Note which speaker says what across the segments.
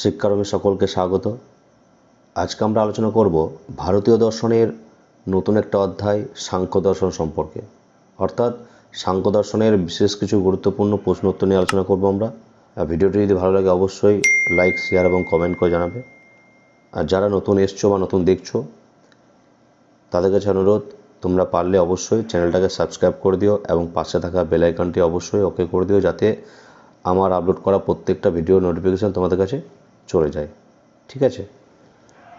Speaker 1: শিক্ষারমে সকলকে স্বাগত। আজকে আমরা আলোচনা করব ভারতীয় দর্শনের নতুন একটা অধ্যায় সাংখ্য দর্শন সম্পর্কে। অর্থাৎ সাংখ্য দর্শনের বিশেষ কিছু গুরুত্বপূর্ণ প্রশ্ন উত্তর নিয়ে আলোচনা করব আমরা। ভিডিওটি যদি ভালো লাগে অবশ্যই লাইক, শেয়ার এবং কমেন্ট করে জানাবে। আর যারা নতুন এসছো বা নতুন দেখছ, তাদের কাছে অনুরোধ, তোমরা পারলে অবশ্যই চ্যানেলটাকে সাবস্ক্রাইব করে দিও এবং পাশে থাকা বেল আইকনটি অবশ্যই ওকে করে দিও যাতে আমার আপলোড করা প্রত্যেকটা ভিডিও নোটিফিকেশান তোমাদের কাছে চলে যায়। ঠিক আছে?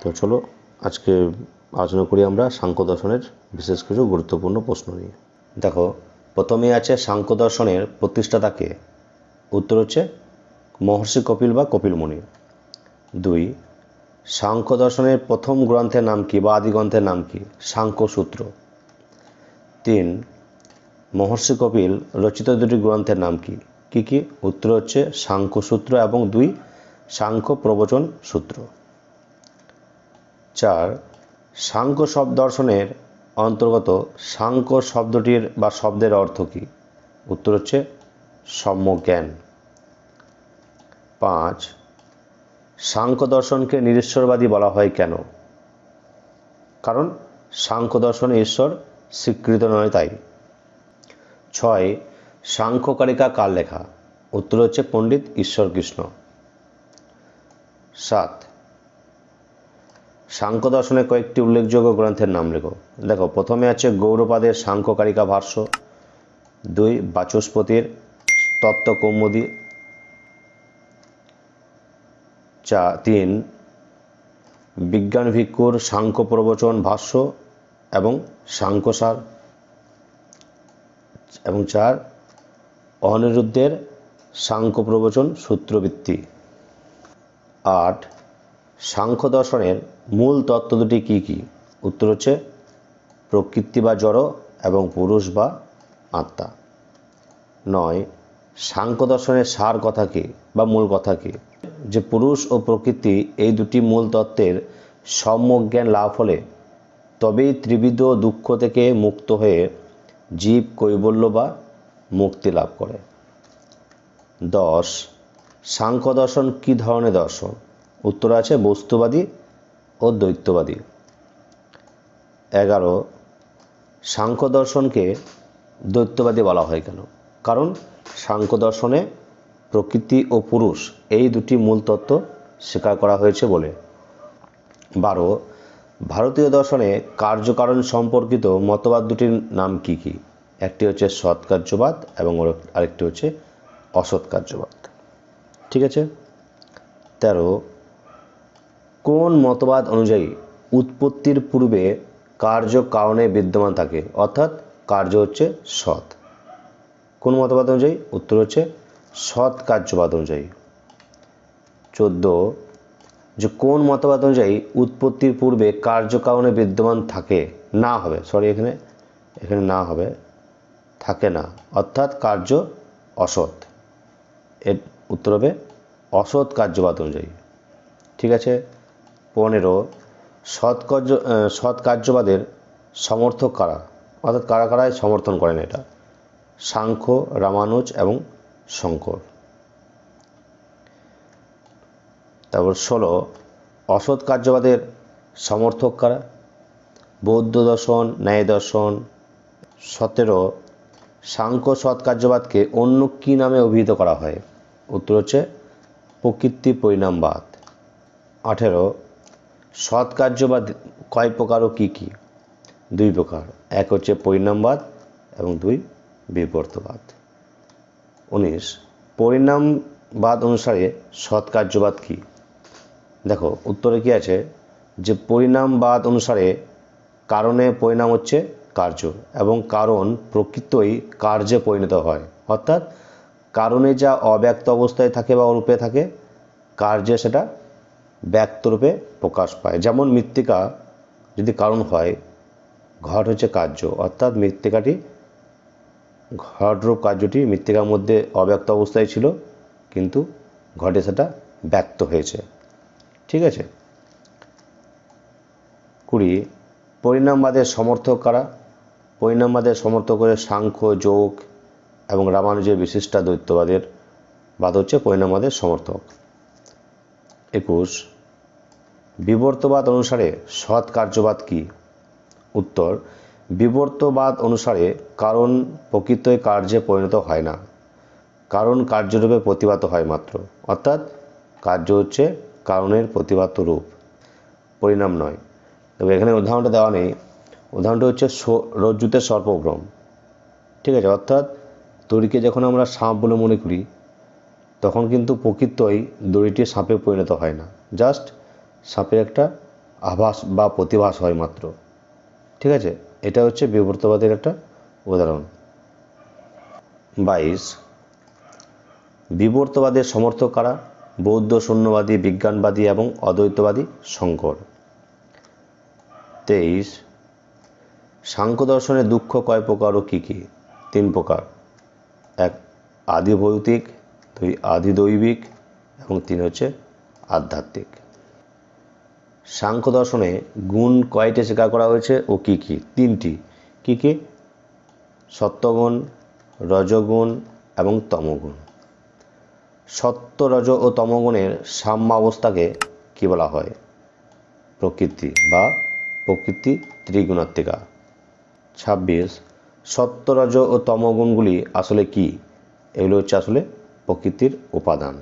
Speaker 1: তো চলো, আজকে আলোচনা করি আমরা সাংখ্য দর্শনের বিশেষ কিছু গুরুত্বপূর্ণ প্রশ্ন নিয়ে। দেখো প্রথমেই আছে সাংখ্য দর্শনের প্রতিষ্ঠাতাকে উত্তর হচ্ছে মহর্ষি কপিল বা কপিল মুনি। দুই, সাংখ্য দর্শনের প্রথম গ্রন্থের নাম কি বা আদি গ্রন্থের নাম কি? সাংখ্য সূত্র। তিন, মহর্ষি কপিল রচিত দুটি গ্রন্থের নাম কি? কি কি? উত্তর হচ্ছে সাংখ্য সূত্র এবং দুই সাংখ্য প্রবচন সূত্র। চার, সাংখ্য শব্দ দর্শনের অন্তর্গত সাংখ্য শব্দটির বা শব্দের অর্থ কী? উত্তর হচ্ছে সম্যজ্ঞান। পাঁচ, সাংখ্য দর্শনকে নিরীশ্বরবাদী বলা হয় কেন? কারণ সাংখ্য দর্শনে ঈশ্বর স্বীকৃত নয় তাই। ছয়, সাংখ্যকারিকা কার লেখা? উত্তর হচ্ছে পণ্ডিত ঈশ্বর কৃষ্ণ সাত। সাংখ্য দর্শনের কয়েকটি উল্লেখযোগ্য গ্রন্থের নাম লেখো। দেখো, প্রথমে আছে গৌরপাদের সাংখ্যকারিকা ভাষ্য, দুই বাচস্পতির তত্ত্ব কৌমুদী চা, তিন বিজ্ঞান ভিক্ষুর সাংখ্য প্রবচন ভাষ্য এবং সাংখ্যসার, এবং চার অনিরুদ্ধের সাংখ্য প্রবচন সূত্রবৃত্তি। আট। সাংখ্য দর্শনের মূল তত্ত্ব দুটি কী কী? উত্তর হচ্ছে প্রকৃতি বা জড় এবং পুরুষ বা আত্মা। নয়, সাংখ্য দর্শনের সার কথা কী বা মূল কথা কী? যে পুরুষ ও প্রকৃতি এই দুটি মূল তত্ত্বের সম্যজ্ঞান লাভ হলে তবেই ত্রিবিধ দুঃখ থেকে মুক্ত হয়ে জীব কৈবল্য বা মুক্তি লাভ করে। দশ সাংখ্য দর্শন কী ধরনের দর্শন? উত্তর আছে বস্তুবাদী ও দ্বৈতবাদী এগারো সাংখ্য দর্শনকে দ্বৈতবাদী বলা হয় কেন? কারণ সাংখ্য দর্শনে প্রকৃতি ও পুরুষ এই দুটি মূল তত্ত্ব স্বীকার করা হয়েছে বলে। বারো, ভারতীয় দর্শনে কার্যকারণ সম্পর্কিত মতবাদ দুটির নাম কি কি? একটি হচ্ছে সৎকার্যবাদ এবং আরেকটি হচ্ছে অসৎকার্যবাদ। ঠিক আছে? তেরো, কোন মতবাদ অনুযায়ী উৎপত্তির পূর্বে কার্য কারণে বিদ্যমান থাকে? অর্থাৎ কার্য হচ্ছে সৎ। কোন মতবাদ অনুযায়ী? উত্তর হচ্ছে সৎ কার্যবাদ অনুযায়ী। চোদ্দ, যে কোন মতবাদ অনুযায়ী উৎপত্তির পূর্বে কার্য কারণে বিদ্যমান থাকে? না হবে। সরি এখানে এখানে না হবে। থাকে না। অর্থাৎ কার্য অসৎ। এর উত্তর হবে অসৎ কার্যবাদ অনুযায়ী। ঠিক আছে? পনেরো, সৎ কার্য সৎ কার্যবাদের সমর্থক কারা? অর্থাৎ কারা কারায় সমর্থন করেন এটা? সাংখ্য, রামানুজ এবং শঙ্কর। তারপর ষোলো, অসৎ কার্যবাদের সমর্থক কারা? বৌদ্ধ দর্শন, ন্যায় দর্শন। সতেরো, সাংখ্য সৎ কার্যবাদকে অন্য কী নামে অভিহিত করা হয়? উত্তর হচ্ছে প্রকৃতি পরিণামবাদ। আঠেরো, সৎ কার্যবাদ কয় প্রকার ও কী কী? দুই প্রকার। এক হচ্ছে পরিণামবাদ এবং দুই বিবর্তবাদ উনিশ, পরিণামবাদ অনুসারে সৎ কার্যবাদ কী? দেখো, উত্তরে কী আছে? যে পরিণামবাদ অনুসারে কারণে পরিণাম হচ্ছে কার্য এবং কারণ প্রকৃতই কার্যে পরিণত হয়। অর্থাৎ কারণে যা অব্যক্ত অবস্থায় থাকে বা রূপে থাকে কার্যে সেটা ব্যক্তরূপে প্রকাশ পায়। যেমন মৃত্তিকা যদি কারণ হয়, ঘট হচ্ছে কার্য, অর্থাৎ মৃত্তিকাটি ঘটরূপ কার্যটি মৃত্তিকার মধ্যে অব্যক্ত অবস্থায় ছিল, কিন্তু ঘটে সেটা ব্যক্ত হয়েছে। ঠিক আছে? কুড়ি, পরিণামবাদের সমর্থক কারা? পরিণামবাদের সমর্থক করে সাংখ্য, যোগ এবং রামানুজের বিশিষ্টা দ্বৈতবাদের বাদ হচ্ছে পরিণামবাদের সমর্থক। একুশ, বিবর্তবাদ অনুসারে সৎ কার্যবাদ কি? উত্তর, বিবর্তবাদ অনুসারে কারণ প্রকৃতই কার্যে পরিণত হয় না। কারণ কার্যরূপে প্রতিবাদ হয় মাত্র। অর্থাৎ কার্য হচ্ছে কারণের প্রতিবাদ রূপ। পরিণাম নয়। তবে এখানে উদাহরণটা দেওয়া নেই। উদাহরণটা হচ্ছে রজ্জুতে সর্পভ্রম ঠিক আছে? অর্থাৎ দড়িকে যখন আমরা সাপ বলে মনে করি, তখন কিন্তু প্রকৃতই দড়িটি সাপে পরিণত হয় না। জাস্ট সাপের একটা আভাস বা প্রতিভাস হয় মাত্র। ঠিক আছে? এটা হচ্ছে বিবর্তবাদের একটা উদাহরণ। বাইশ, বিবর্তবাদের সমর্থক কারা? বৌদ্ধ, শূন্যবাদী, বিজ্ঞানবাদী এবং অদ্বৈতবাদী শঙ্কর তেইশ, সাংখ্য দর্শনের দুঃখ কয় প্রকার ও কী কী? তিন প্রকার। এক আদি ভৌতিক দুই আদি দৈবিক এবং তিন হচ্ছে আধ্যাত্মিক। সাংখ্য দর্শনে গুণ কয়টি স্বীকার করা হয়েছে ও কী কী? তিনটি। কী কী? সত্যগুণ, রজগুণ এবং তমগুণ। সত্য, রজ ও তমগুণের সাম্যাবস্থাকে কী বলা হয়? প্রকৃতি বা প্রকৃতি ত্রিগুণাত্মিকা। ছাব্বিশ সত্য রজ ও তমগুণগুলি আসলে কি? এগুলো হচ্ছে আসলে প্রকৃতির উপাদান।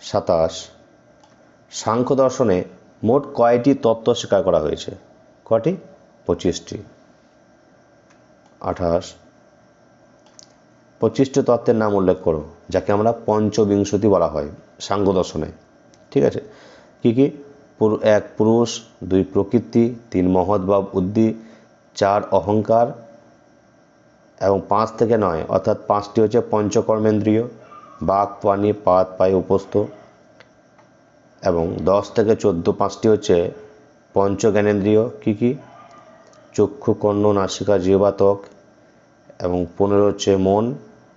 Speaker 1: সাতাশ, সাংখ্য দর্শনে মোট কয়টি তত্ত্ব স্বীকার করা হয়েছে? কটি পঁচিশটি। আঠাশ, পঁচিশটি তত্ত্বের নাম উল্লেখ করো, যাকে আমরা পঞ্চবিংশতি বলা হয় সাংখ্য দর্শনে। ঠিক আছে? কি কি? এক পুরুষ, দুই প্রকৃতি, তিন মহৎ বা বুদ্ধি চার অহংকার এবং পাঁচ থেকে নয়, অর্থাৎ পাঁচটি হচ্ছে পঞ্চকর্মেন্দ্রীয়, বাক, পানি, পাত পায়ে উপস্থ এবং দশ থেকে চোদ্দ, পাঁচটি হচ্ছে পঞ্চজ্ঞানেন্দ্রিয়, কী কী? চক্ষু, কর্ণ, নাসিকা জীবাতক এবং পনেরো হচ্ছে মন,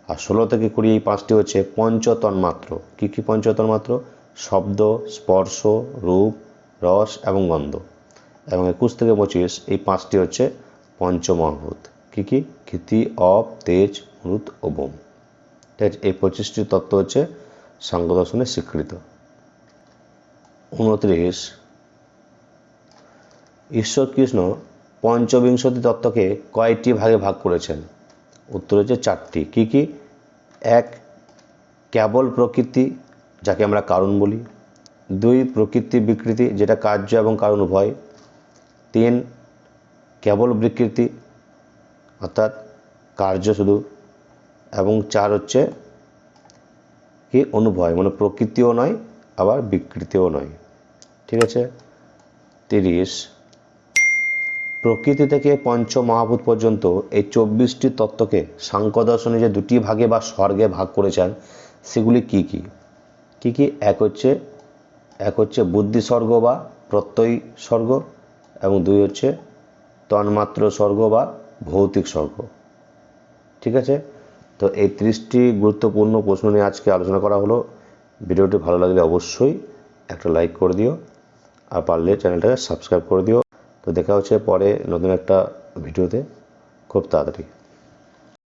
Speaker 1: আর ষোলো থেকে কুড়ি, এই পাঁচটি হচ্ছে পঞ্চতন্মাত্র, কী কী পঞ্চতন্মাত্র? শব্দ, স্পর্শ, রূপ, রস, এবং গন্ধ, এবং একুশ থেকে পঁচিশ, এই পাঁচটি হচ্ছে পঞ্চমহাভূত। কী কী? ক্ষিতি অপ, তেজ মৃত ও বোম ঠিক আছে এই পঁচিশটি তত্ত্ব হচ্ছে সাংখ্য দর্শনে স্বীকৃত। উনত্রিশ। ঈশ্বর কৃষ্ণ পঞ্চবিংশতি তত্ত্বকে কয়টি ভাগে ভাগ করেছেন? উত্তর হচ্ছে চারটি। কি কি? এক, কেবল প্রকৃতি, যাকে আমরা কারণ বলি। দুই, প্রকৃতি বিকৃতি, যেটা কার্য এবং কারণ উভয়। তিন, কেবল বিকৃতি অর্থাৎ কার্য শুধু এবং চার হচ্ছে কি অনুভয় মানে প্রকৃতিও নয়, আবার বিকৃতিও নয়। ঠিক আছে? তিরিশ। প্রকৃতি থেকে পঞ্চ মহাভূত পর্যন্ত এই চব্বিশটি তত্ত্বকে সাংখ্য দর্শনে যে দুটি ভাগে বা স্বর্গে ভাগ করেছেন, সেগুলি কি কি? কি কি? এক হচ্ছে এক হচ্ছে বুদ্ধি স্বর্গ বা প্রত্যয় স্বর্গ এবং দুই হচ্ছে তন্মাত্র স্বর্গ বা ভৌতিক স্বর্গ। ঠিক আছে? তো এই ত্রিশটি গুরুত্বপূর্ণ প্রশ্ন নিয়ে আজকে আলোচনা করা হলো। ভিডিওটি ভালো লাগলে অবশ্যই একটা লাইক করে দিও আর পারলে চ্যানেলটাকে সাবস্ক্রাইব করে দিও। তো দেখা হচ্ছে পরে নতুন একটা ভিডিওতে। খুব তাড়াতাড়ি।